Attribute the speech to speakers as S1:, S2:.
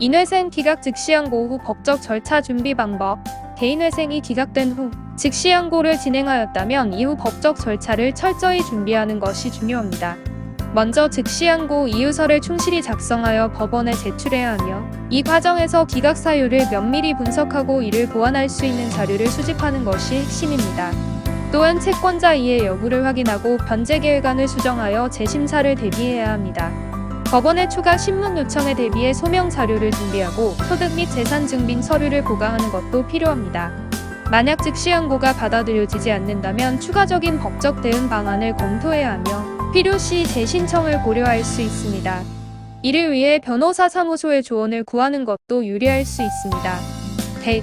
S1: 인회생 기각 즉시항고 후 법적 절차 준비 방법 개인회생이 기각된 후 즉시항고를 진행하였다면 이후 법적 절차를 철저히 준비하는 것이 중요합니다. 먼저 즉시항고 이유서를 충실히 작성하여 법원에 제출해야 하며 이 과정에서 기각 사유를 면밀히 분석하고 이를 보완할 수 있는 자료를 수집하는 것이 핵심입니다. 또한 채권자 이해 여부를 확인하고 변제 계획안을 수정하여 재심사를 대비해야 합니다. 법원의 추가 신문 요청에 대비해 소명 자료를 준비하고 소득 및 재산 증빙 서류를 보강하는 것도 필요합니다. 만약 즉시 항고가 받아들여지지 않는다면 추가적인 법적 대응 방안을 검토해야 하며 필요시 재신청을 고려할 수 있습니다. 이를 위해 변호사 사무소의 조언을 구하는 것도 유리할 수 있습니다. 대